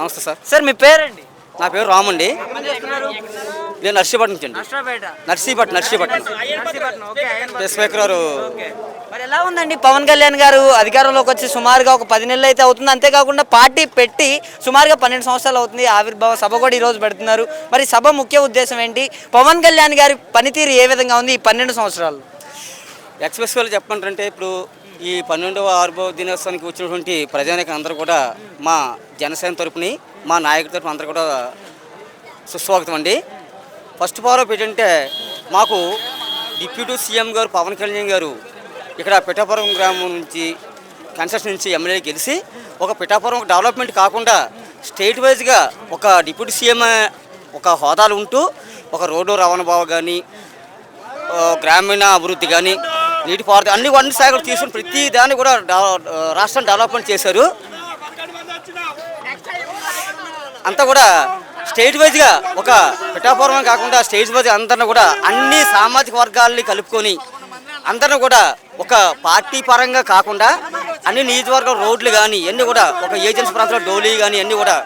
నమస్తే sir. Sir మీ పేరండి? నా పేరు రామండి ఏం చేస్తున్నారు నేను నర్సీపట్నం నుంచి అండి. నర్సీపట్నం నర్సీపట్నం. స్పీకర్ గారు. మరి ఎలా ఉందండి? పవన్ కళ్యాణ్ గారు అధికారంలోకి వచ్చి సుమారుగా ఒక పది నెలలు అయితే అవుతుంది. అంతేకాకుండా పార్టీ పెట్టి సుమారుగా పన్నెండు సంవత్సరాలు అవుతుంది. ఆవిర్భావ సభ కూడా ఈ రోజు పెడుతున్నారు. మరి సభ ముఖ్య ఉద్దేశం ఏంటి? పవన్ కళ్యాణ్ గారి పనితీరు ఏ విధంగా ఉంది ఈ పన్నెండు సంవత్సరాలు ఎక్స్ప్రెస్ వేలు చెప్పమంటారంటే ఇప్పుడు ఈ పన్నెండవ ఆరుభవ దినోత్సవానికి వచ్చినటువంటి ప్రజానికి అందరూ కూడా మా జనసేన తరపుని మా నాయకుడి తరపున అందరూ కూడా సుస్వాగతం అండి. ఫస్ట్ ఫాలో ఏంటంటే మాకు డిప్యూటీ సీఎం గారు పవన్ కళ్యాణ్ గారు ఇక్కడ పిఠాపురం గ్రామం నుంచి కన్స్ట్రక్షన్ నుంచి ఎమ్మెల్యే గెలిచి ఒక పిఠాపురం డెవలప్మెంట్ కాకుండా స్టేట్ వైజ్గా ఒక డిప్యూటీ సీఎం ఒక హోదాలు ఉంటూ ఒక రోడ్డు రవాణా బావ కానీ గ్రామీణ అభివృద్ధి కానీ నీటిపారుదల అన్ని అన్ని శాఖలు తీసుకుని ప్రతి దాన్ని కూడా రాష్ట్రం డెవలప్మెంట్ చేశారు. అంతా కూడా స్టేట్ వైజ్గా ఒక పిఠాపురం కాకుండా స్టేట్ వైజ్ అందరిని కూడా అన్ని సామాజిక వర్గాలని కలుపుకొని అందరిని కూడా ఒక పార్టీ పరంగా కాకుండా అన్ని నియోజకవర్గ రోడ్లు కానీ అన్నీ కూడా ఒక ఏజెన్సీ ప్రాంతంలో డోలీ కానీ అన్నీ కూడా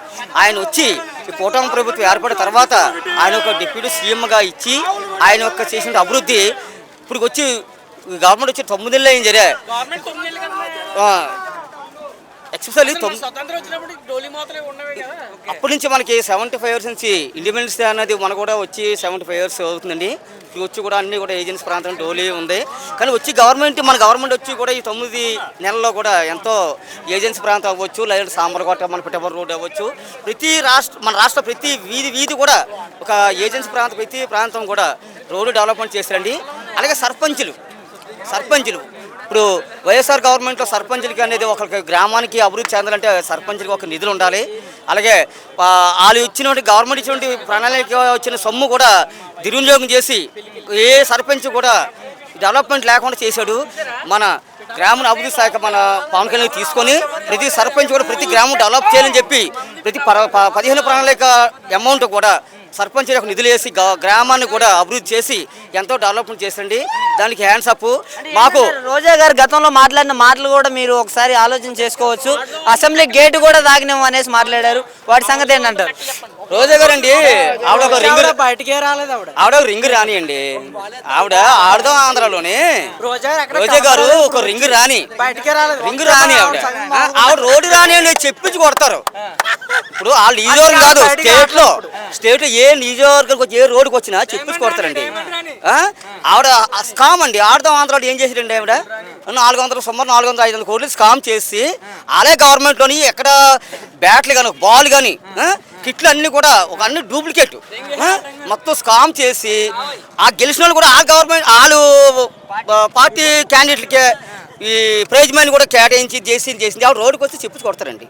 ఆయన వచ్చి ఈ కూటమి ప్రభుత్వం ఏర్పడిన తర్వాత ఆయన ఒక డిప్యూటీ సీఎంగా ఇచ్చి ఆయన యొక్క చేసిన అభివృద్ధి ఇప్పుడు వచ్చి గవర్నమెంట్ వచ్చి తొమ్మిది నెలలు ఏం జరిగాయి? ఎక్స్పెషల్లీ అప్పటి నుంచి మనకి సెవెంటీ ఫైవ్ ఇయర్స్ నుంచి ఇండిపెండెన్స్ డే అనేది మన కూడా వచ్చి సెవెంటీ ఫైవ్ ఇయర్స్ అవుతుందండి. ఇవి వచ్చి కూడా అన్ని కూడా ఏజెన్సీ ప్రాంతం డోలీ ఉంది. కానీ వచ్చి గవర్నమెంట్ మన గవర్నమెంట్ వచ్చి కూడా ఈ తొమ్మిది నెలల్లో కూడా ఎంతో ఏజెన్సీ ప్రాంతం అవ్వచ్చు లేదా సాంబరకోట మన పిట్టపల్లి రోడ్ అవ్వచ్చు. ప్రతి రాష్ట్ర మన రాష్ట్ర ప్రతి వీధి వీధి కూడా ఒక ఏజెన్సీ ప్రాంతం ప్రతి ప్రాంతం కూడా రోడ్డు డెవలప్మెంట్ చేశారండి. అలాగే సర్పంచులు. సర్పంచులు. ఇప్పుడు వైఎస్ఆర్ గవర్నమెంట్లో సర్పంచులకి అనేది ఒక గ్రామానికి అభివృద్ధి చెందాలంటే సర్పంచులకి ఒక నిధులు ఉండాలి. అలాగే వాళ్ళు ఇచ్చినటువంటి గవర్నమెంట్ ఇచ్చినటువంటి ప్రణాళిక వచ్చిన సొమ్ము కూడా దుర్వినియోగం చేసి ఏ సర్పంచ్ కూడా డెవలప్మెంట్ లేకుండా చేశాడు. మన గ్రామీణ అభివృద్ధి శాఖ మన పవన్ కళ్యాణ్ తీసుకొని ప్రతి సర్పంచ్ కూడా ప్రతి గ్రామం డెవలప్ చేయాలని చెప్పి ప్రతి ప- పదిహేను ప్రణాళిక అమౌంట్ కూడా సర్పంచ్ యొక్క నిధులు వేసి గ్రామాన్ని కూడా అభివృద్ధి చేసి ఎంతో డెవలప్మెంట్ చేసండి. దానికి హ్యాండ్స్ అప్ మాకు రోజా గారు గతంలో మాట్లాడిన మాటలు కూడా మీరు ఒకసారి ఆలోచన చేసుకోవచ్చు. అసెంబ్లీ గేట్ కూడా తాగినాము అనేసి మాట్లాడారు. వాటి సంగతి ఏంటంటారు? రోజా గారు అండి ఆవిడ ఒక రింగు బయటికే రాలేదు ఆవిడ. ఆవిడ ఒక రింగు రానియండి. ఆవిడ ఆడదాం ఆంధ్రాలోనే. రోజా గారు ఒక రింగు రాని. రింగు రాని ఆవిడ. ఆవిడ రోడ్డు రాని అండి చెప్పించి కొడతారు. ఇప్పుడు ఆ నియోజకవర్గం కాదు స్టేట్లో స్టేట్ ఏ నియోజకవర్గానికి వచ్చి ఏ రోడ్డుకి వచ్చినా చెప్పించి కొడతారండి. ఆ? ఆవిడ స్కామ్ అండి. ఆడదాం ఆంధ్రాలో ఏం చేసారండి ఆవిడ? నాలుగు వందల సుమారు నాలుగు వందల ఐదు వందల కోట్లు స్కామ్ చేసి అలాగే గవర్నమెంట్లోని ఎక్కడ బ్యాట్లు కానీ బాల్ కానీ కిట్లు అన్నీ కూడా ఒక అన్ని డూప్లికేట్. మొత్తం స్కామ్ చేసి ఆ గెలిచిన వాళ్ళు కూడా ఆ గవర్నమెంట్ వాళ్ళు పార్టీ క్యాండిడేట్లకే ఈ ప్రైజ్ మనీ కూడా కేటాయించి చేసి చేసింది ఆ రోడ్డుకి వస్తే చెప్పుచ్చు కొడతారండి.